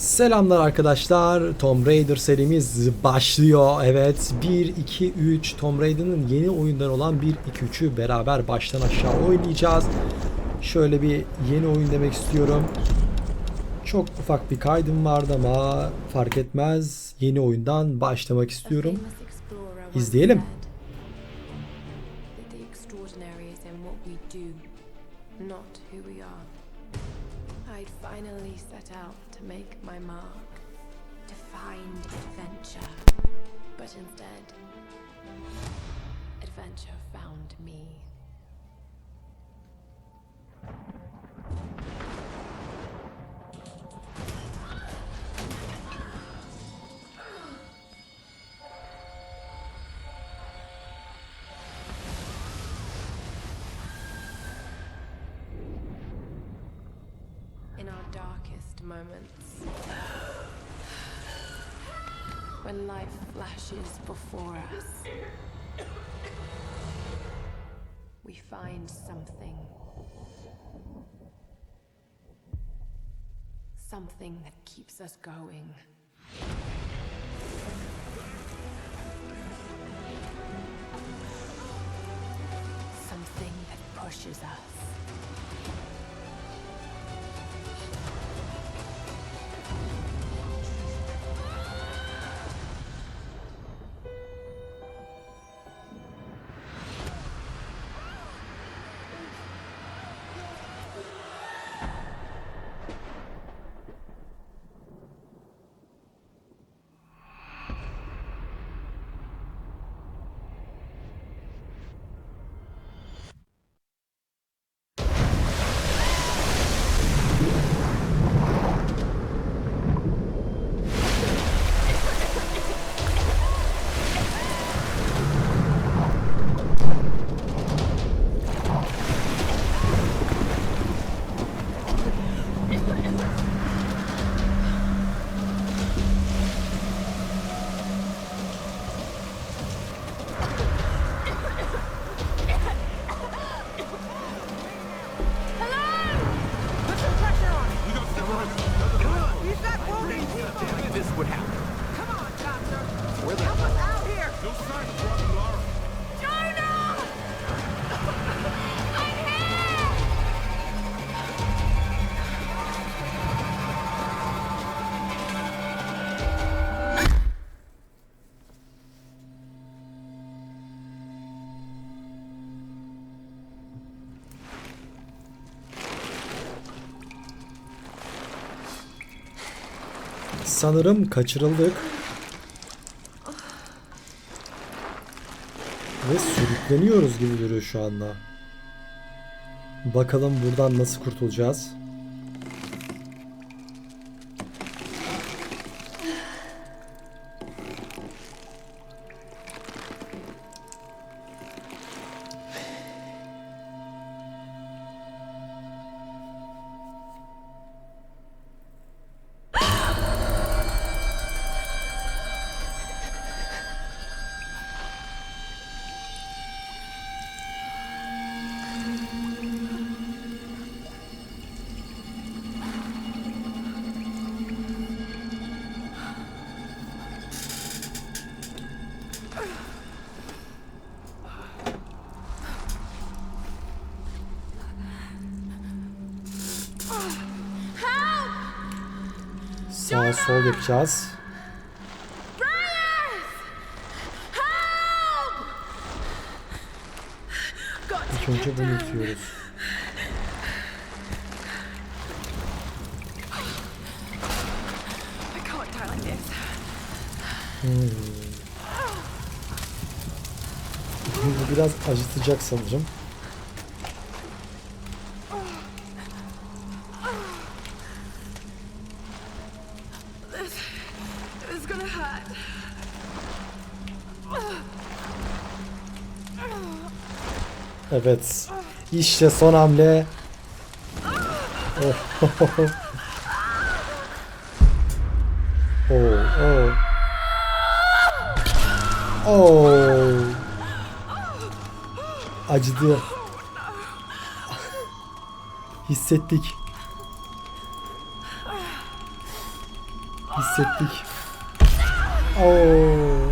Selamlar arkadaşlar. Tomb Raider serimiz başlıyor. Evet 1, 2, 3 Tomb Raider'ın yeni oyundan olan 1, 2, 3'ü beraber baştan aşağı oynayacağız. Şöyle bir yeni oyun demek istiyorum. Çok ufak bir kaydım vardı ama fark etmez. Yeni oyundan başlamak istiyorum. İzleyelim. Moments. When life flashes before us, we find something. Something that keeps us going. Something that pushes us. Sanırım kaçırıldık. Ve sürükleniyoruz gibi duruyor şu anda. Bakalım buradan nasıl kurtulacağız. Sağ sol yapacağız. İlk önce bunu itiyoruz. This. Bu biraz acıtacak sanırım. Evet. İşte son hamle. Oh. Oh, oh. Oh. Acıdı. Hissettik. Hissettik. Oo.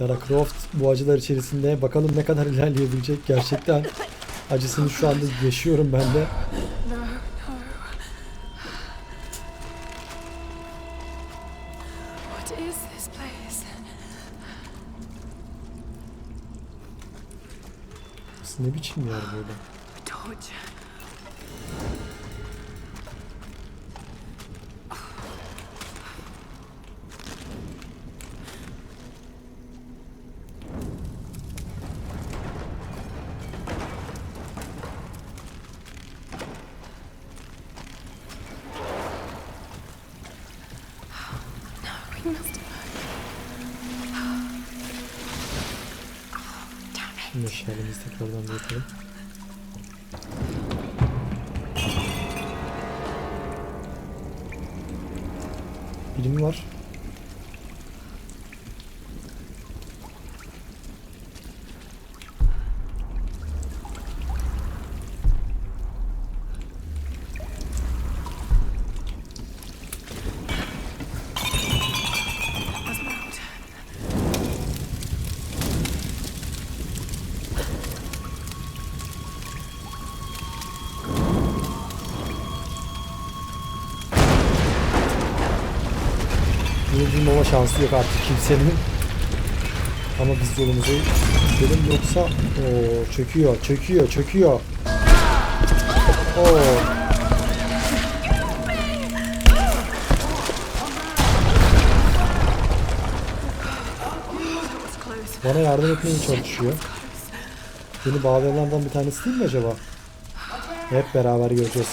Lara Croft bu acılar içerisinde bakalım ne kadar ilerleyebilecek gerçekten acısını şu anda yaşıyorum ben de. Ne biçim yer böyle? Meşalemizi tekrardan bir yapalım. Biri mi var? Şansı yok artık kimsenin. Ama biz yolumuzu gidelim yoksa o çöküyor, çöküyor, çöküyor. Oo. Bana yardım etmeye çalışıyor. Beni bağlayanlardan bir tanesi değil mi acaba? Hep beraber göreceğiz.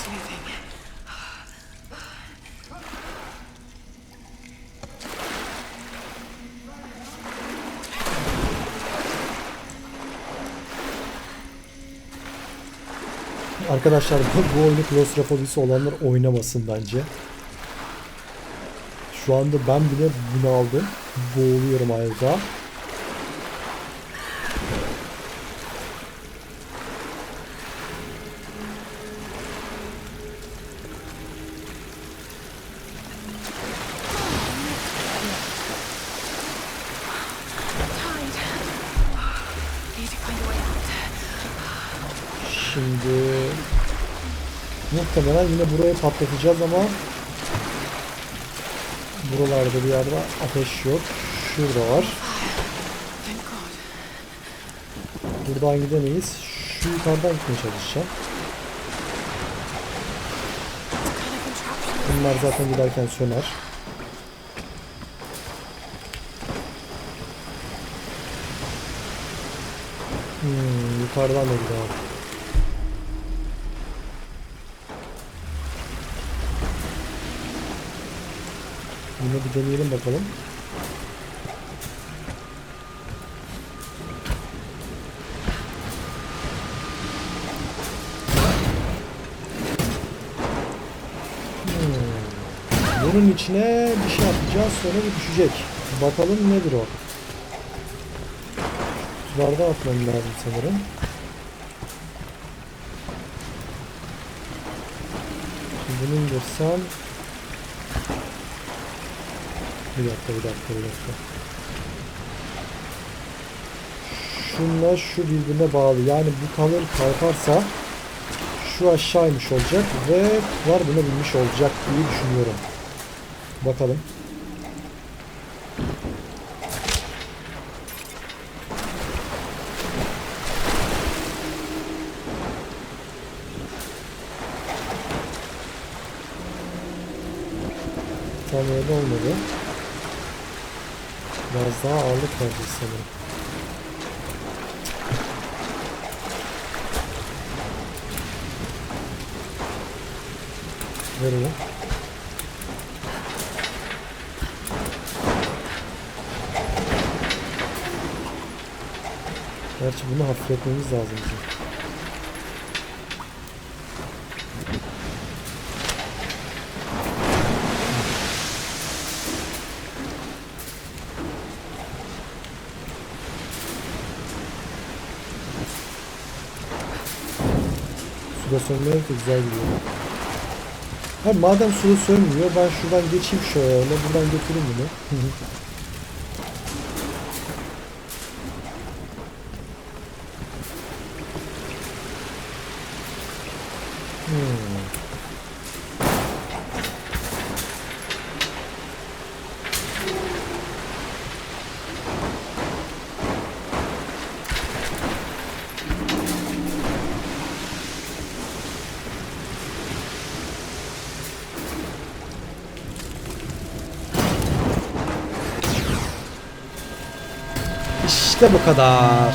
Arkadaşlar bu, bu oyunu klostrofobisi olanlar oynamasın bence. Şu anda ben bile bunaldım. Boğuluyorum ayrıca. Şimdi muhtemelen yine burayı patlatacağız ama buralarda bir yerde ateş yok. Şurada var. Buradan gidemeyiz. Şu yukarıdan gitmeye çalışacağım. Bunlar zaten giderken söner. Hmm, yukarıdan da gidelim. Bir deneyelim bakalım. Bunun içine bir şey atacağız sonra bu düşecek. Bakalım nedir o. Kutulardan atmam lazım sanırım. Bunu indirsem bir dakika bir dakika bir dakika. Şunla şu birbirine bağlı. Yani bu kalır kalkarsa şu aşağıymış olacak ve var buna binmiş olacak diye düşünüyorum. Bakalım. Tam öyle olmadı. Daha ağırlık vereceğiz sanırım. Ver onu. Gerçi bunu hafifletmemiz lazım bizim. Sönmeye güzel gidiyor. Ha madem suda sönmüyor ben şuradan geçeyim şöyle buradan götüreyim bunu. Hmm. İşte bu kadar.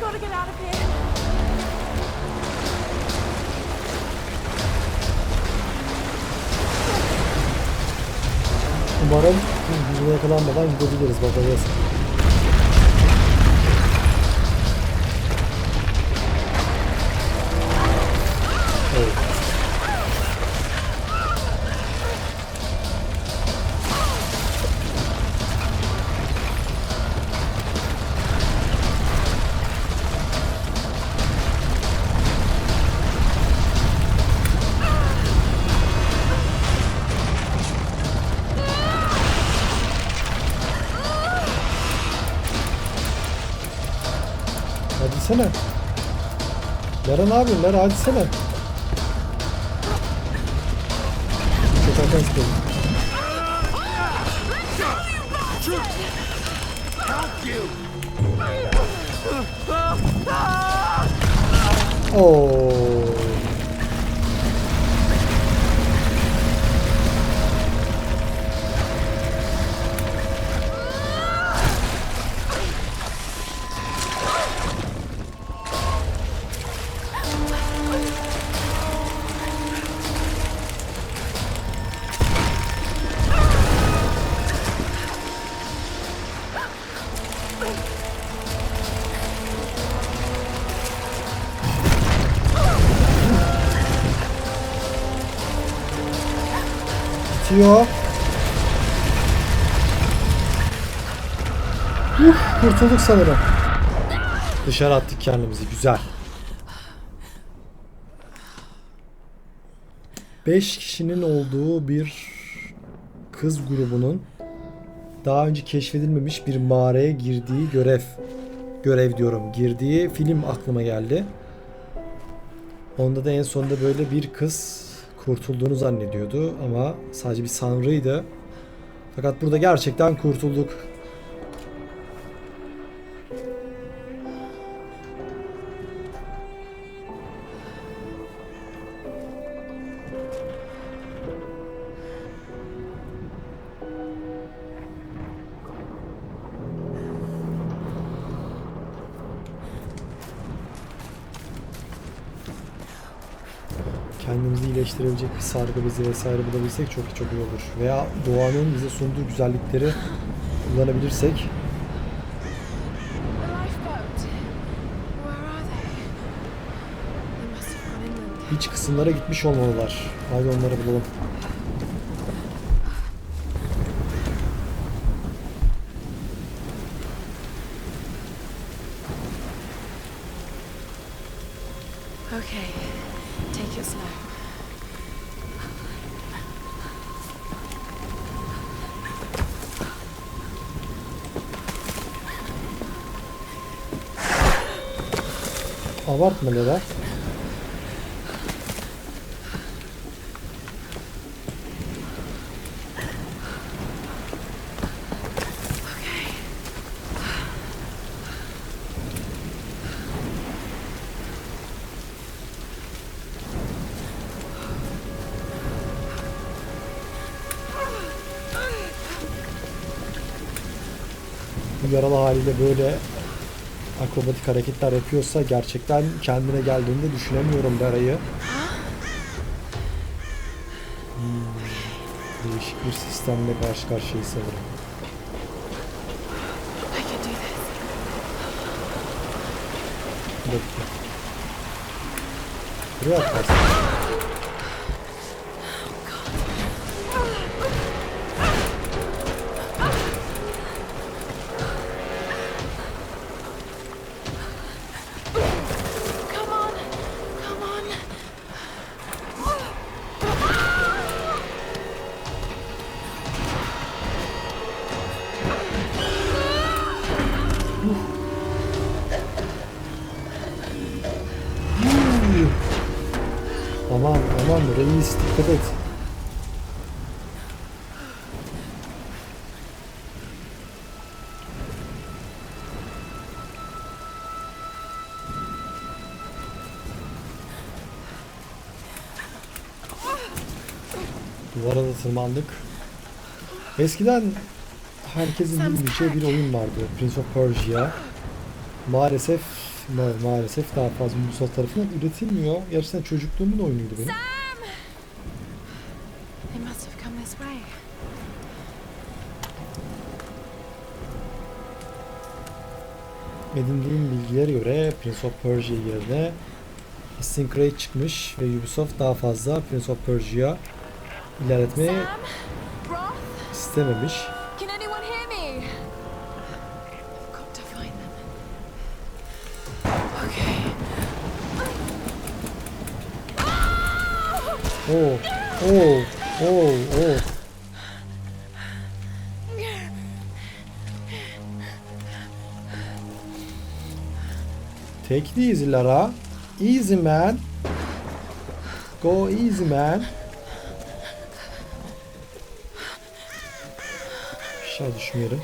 Gotta get out of here. Umarım yüzüne yakalanmadan gidebiliriz bakacağız. Lara ne yapıyorsun? Lara Bitiyor. Uh, kurtulduk sanırım. Dışarı attık kendimizi. Güzel. 5 kişinin olduğu bir kız grubunun daha önce keşfedilmemiş bir mağaraya girdiği görev görev diyorum girdiği film aklıma geldi. Onda da en sonunda böyle bir kız kurtulduğunu zannediyordu ama sadece bir sanrıydı. Fakat burada gerçekten kurtulduk. Bir sargı bezi vesaire bulabilsek çok çok iyi olur. Veya doğanın bize sunduğu güzellikleri kullanabilirsek iç kısımlara gitmiş olmalılar. Hadi onları bulalım. Okay, take it slow. Abartma Lera. Bu yaralı haliyle böyle akrobatik hareketler yapıyorsa gerçekten kendine geldiğini de düşünemiyorum Bera'yı. Hmm, Değişik bir sistemle karşı karşıyayız sanırım. Dakika. Buraya atlarsın. Duvara da tırmandık. Eskiden herkesin bilmeyeceği bir oyun vardı. Prince of Persia. Maalesef ma- maalesef daha fazla Ubisoft tarafından üretilmiyor. Gerçekten çocukluğumun oyunuydu benim. Edindiğim bilgilere göre Prince of Persia yerine Assassin's Creed çıkmış ve Ubisoft daha fazla Prince of Persia ilerletmeyi istememiş. Can anyone hear me? I've got to find them. Okay. Oo, oo, oo, oo. Take it easy Lara. Easy man. Go easy man. Aşağı düşmeyelim.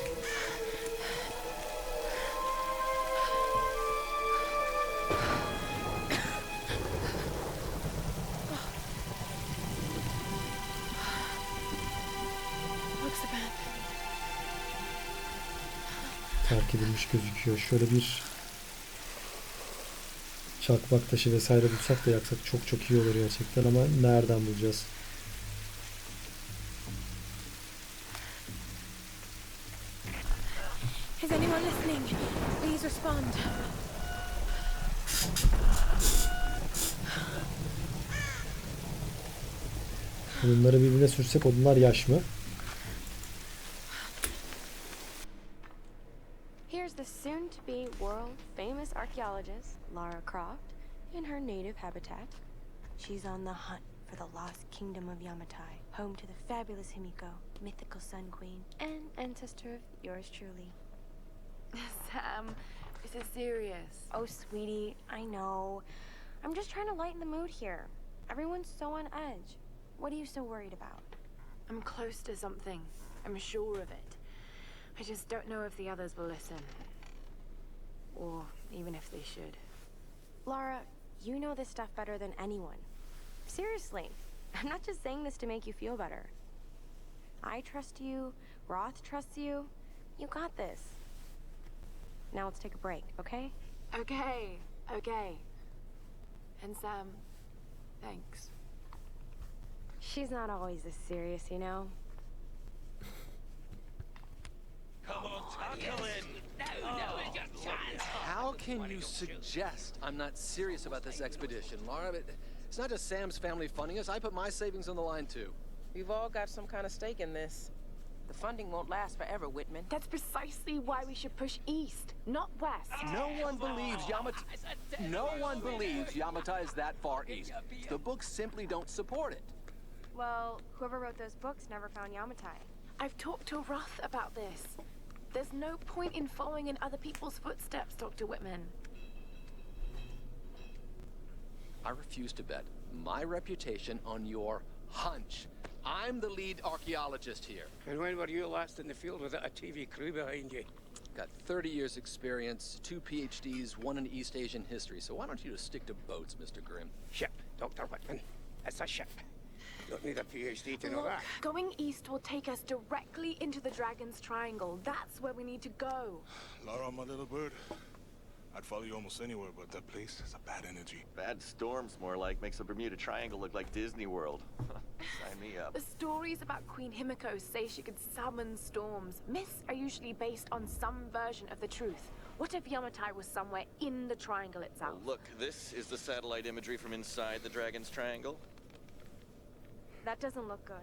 Terk edilmiş gözüküyor. Şöyle bir çakmak taşı vesaire bulsak da yaksak çok çok iyi olur gerçekten ama nereden bulacağız? Is anyone listening? Please respond. Bunları birbirine sürsek odunlar yaş mı? Here's the soon to be world famous archaeologist, Lara Croft, in her native habitat. She's on the hunt for the lost kingdom of Yamatai, home to the fabulous Himiko, mythical Sun Queen, and ancestor of yours truly. Sam, um, this is serious. Oh, sweetie, I know. I'm just trying to lighten the mood here. Everyone's so on edge. What are you so worried about? I'm close to something. I'm sure of it. I just don't know if the others will listen. Or even if they should. Lara, you know this stuff better than anyone. Seriously, I'm not just saying this to make you feel better. I trust you, Roth trusts you. You got this. Now let's take a break, okay? Okay, okay. And Sam, thanks. She's not always this serious, you know? come on How can you suggest I'm not serious about this expedition, Laura? It- It's not just Sam's family funding us. I put my savings on the line too. We've all got some kind of stake in this. The funding won't last forever, Whitman. That's precisely why we should push east, not west. No one believes Yamatai. Ah, no one believes Yamatai is that far east. The books simply don't support it. Well, whoever wrote those books never found Yamatai. I've talked to Roth about this. There's no point in following in other people's footsteps, Dr. Whitman. I refuse to bet my reputation on your hunch. I'm the lead archaeologist here. And when were you last in the field without a TV crew behind you? Got 30 years experience, two PhDs, one in East Asian history. So why don't you just stick to boats, Mr. Grimm? Ship, Dr. Whitman. It's a ship. Don't need a PhD to know Look, that. going east will take us directly into the Dragon's Triangle. That's where we need to go. Laura, my little bird. I'd follow you almost anywhere, but that place has a bad energy. Bad storms, more like, makes the Bermuda Triangle look like Disney World. Sign me up. The stories about Queen Himiko say she could summon storms. Myths are usually based on some version of the truth. What if Yamatai was somewhere in the triangle itself? Look, this is the satellite imagery from inside the Dragon's Triangle. That doesn't look good.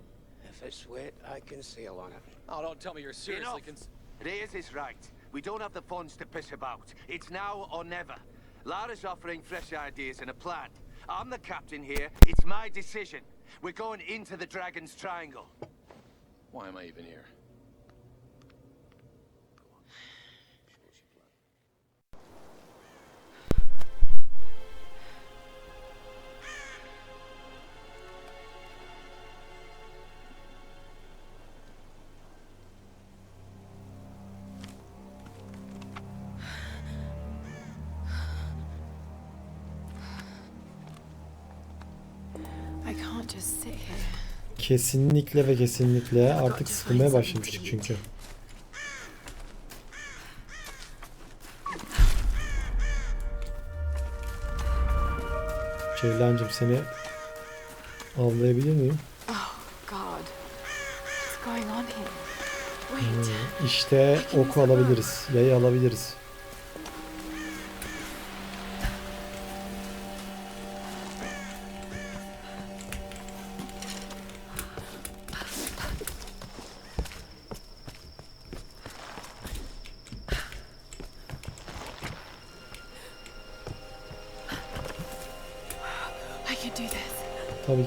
If it's wet, I can sail on it. Oh, don't tell me you're seriously cons- Reyes is right. We don't have the funds to piss about. It's now or never. Lara's offering fresh ideas and a plan. I'm the captain here. It's my decision. We're going into the Dragon's Triangle. Why am I even here? Kesinlikle ve kesinlikle artık sıkılmaya başlamıştık çünkü. Ceylancığım seni avlayabilir miyim? Hmm, İşte oku alabiliriz. Yayı alabiliriz.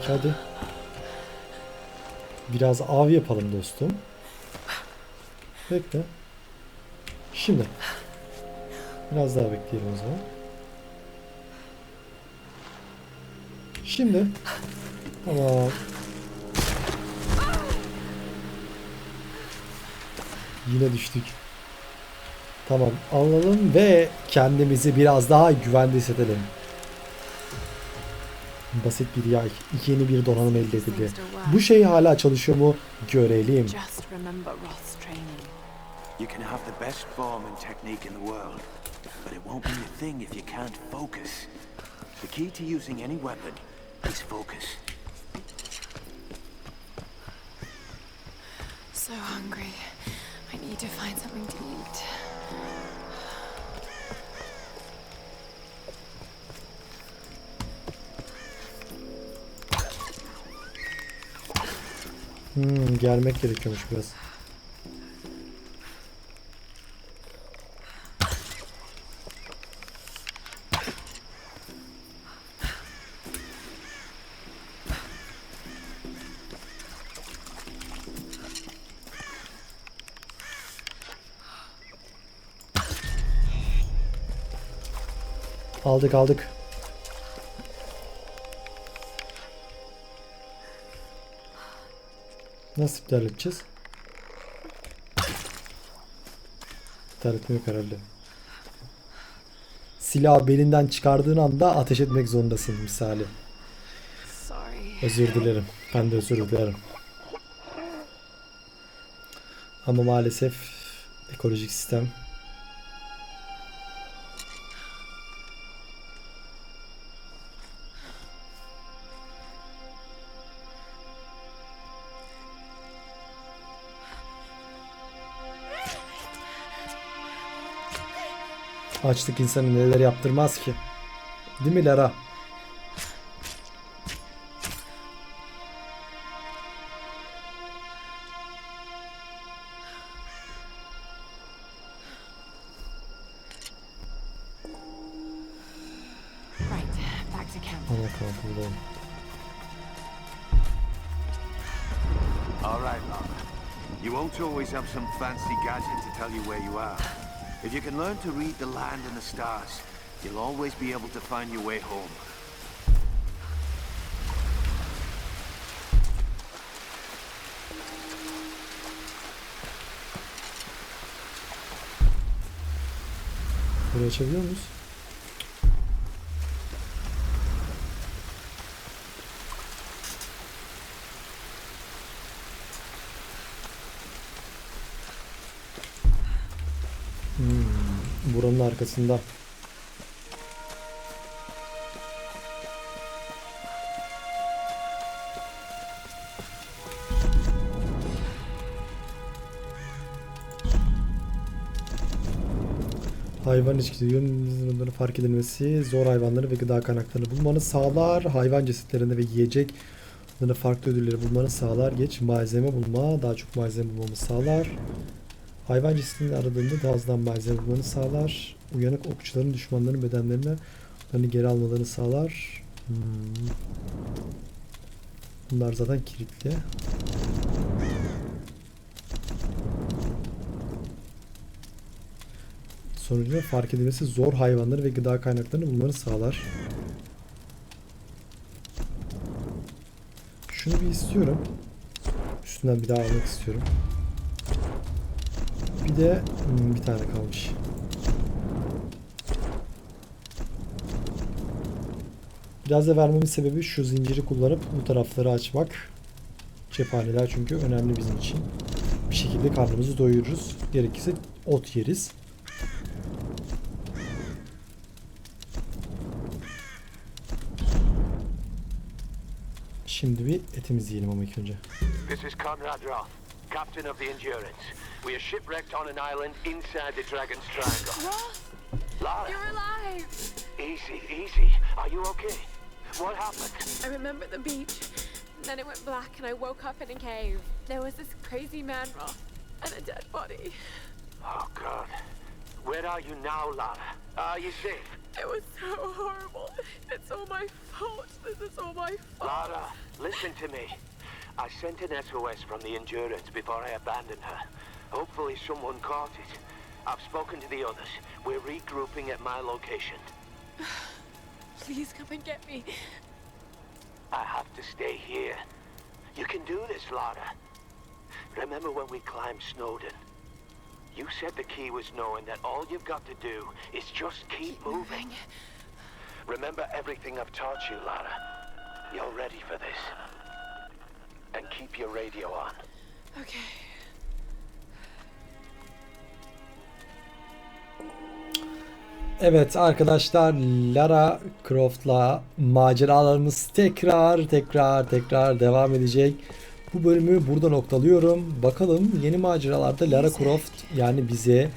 Ki hadi. Biraz av yapalım dostum. Bekle. Şimdi. Biraz daha bekleyelim o zaman. Şimdi. Tamam. Yine düştük. Tamam alalım ve kendimizi biraz daha güvende hissedelim. Basit bir yay. Yeni bir donanım elde edildi. Bu şey hala çalışıyor mu? Görelim. You can have the best form and technique in the world, but it won't mean a thing if you can't focus. The key to using any weapon is focus. So hungry. I need to find something to eat. Hmm, germek gerekiyormuş biraz. Aldık aldık. Nasıl iptal edeceğiz? İptal etme yok herhalde. Silahı belinden çıkardığın anda ateş etmek zorundasın misali. Özür dilerim. Ben de özür dilerim. Ama maalesef ekolojik sistem Açlık insanı neler yaptırmaz ki. Değil mi Lara? All right, Lara. You won't always have some fancy gadget to tell you where you are. If you can learn to read the land and the stars, you'll always be able to find your way home. Burayı açabiliyor muyuz? Arkasında. Hayvan içgüdülerinin fark edilmesi zor hayvanları ve gıda kaynaklarını bulmanı sağlar. Hayvan cesetlerinde ve yiyecek bunları farklı ödülleri bulmanı sağlar. Geç malzeme bulma, daha çok malzeme bulmamı sağlar. Hayvan cesetini aradığında daha hızlı malzeme bulmanı sağlar. Uyanık okçuların düşmanların bedenlerine onları geri almalarını sağlar. Hmm. Bunlar zaten kilitli. Sonucunda fark edilmesi zor hayvanları ve gıda kaynaklarını bulmanı sağlar. Şunu bir istiyorum. Üstünden bir daha almak istiyorum. Bir de hmm, bir tane kalmış. Biraz da vermemin sebebi şu zinciri kullanıp bu tarafları açmak. Cephaneler çünkü önemli bizim için. Bir şekilde karnımızı doyururuz. Gerekirse ot yeriz. Şimdi bir etimizi yiyelim ama ilk önce. This is Conrad Roth, captain of the Endurance. We are shipwrecked on an island inside the Dragon's Triangle. Lara, You're alive! easy, easy. Are you okay? What happened? I remember the beach. Then it went black and I woke up in a cave. There was this crazy man Roth and a dead body. Oh, God. Where are you now, Lara? Are you safe? It was so horrible. It's all my fault. This is all my fault. Lara, listen to me. I sent an SOS from the Endurance before I abandoned her. Hopefully someone caught it. I've spoken to the others. We're regrouping at my location. Please come and get me. I have to stay here. You can do this, Lara. Remember when we climbed Snowden? You said the key was knowing that all you've got to do is just keep, moving. Remember everything I've taught you, Lara. You're ready for this. And keep your radio on. Okay. Evet arkadaşlar Lara Croft'la maceralarımız tekrar tekrar tekrar devam edecek. Bu bölümü burada noktalıyorum. Bakalım yeni maceralarda Lara Croft yani bize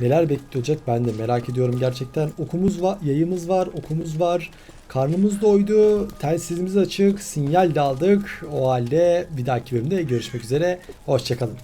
neler bekleyecek ben de merak ediyorum gerçekten. Okumuz var, yayımız var, okumuz var. Karnımız doydu, telsizimiz açık, sinyal de aldık. O halde bir dahaki bölümde görüşmek üzere. Hoşçakalın.